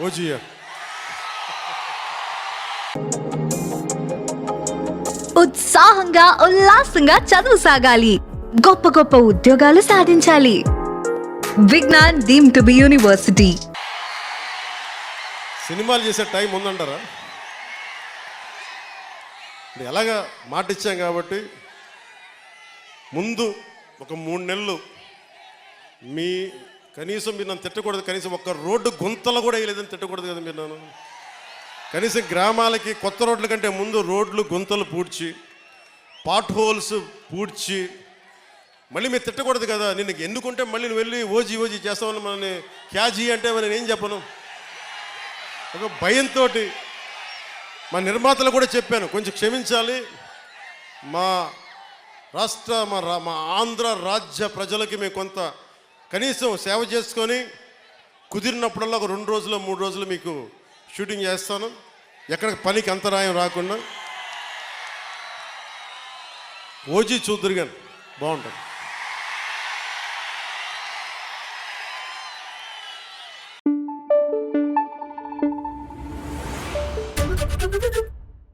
Ojea ఉత్సాహంగా ఉల్లాసంగా చదువు సాగాలి. గొప్ప గొప్ప ఉద్యోగాలు సాధించాలి. Vignan deemed to be university. సినిమాలు చేసే టైం ఉందంటారా? ఎలాగా మాట ఇచ్చాం కాబట్టి ముందు ఒక మూడు నెలలు మీ కనీసం మీరు నన్ను తిట్టకూడదు కనీసం ఒక్క రోడ్డు గుంతలు కూడా వేయలేదని తిట్టకూడదు కదా మీరు నన్ను. కనీసం గ్రామాలకి కొత్త రోడ్ల కంటే ముందు రోడ్లు గుంతలు పూడ్చి పాట్ హోల్స్ పూడ్చి మళ్ళీ మీరు తిట్టకూడదు కదా. నిన్ను ఎందుకుంటే మళ్ళీ నువ్వు వెళ్ళి ఓజీ ఓజీ చేస్తామని మనల్ని క్యాజీ అంటే మనం నేను ఏం చెప్పను? ఒక భయంతో మా నిర్మాతలు కూడా చెప్పాను కొంచెం క్షమించాలి. మా రాష్ట్ర మా రా మా ఆంధ్ర రాజ్య ప్రజలకి మేము కొంత కనీసం సేవ చేసుకొని కుదిరినప్పుడల్లా ఒక రెండు రోజులు మూడు రోజులు మీకు షూటింగ్ చేస్తాను ఎక్కడ పనికి అంతరాయం రాకుండా ఓజీ చూద్దరు కానీ బాగుంటుంది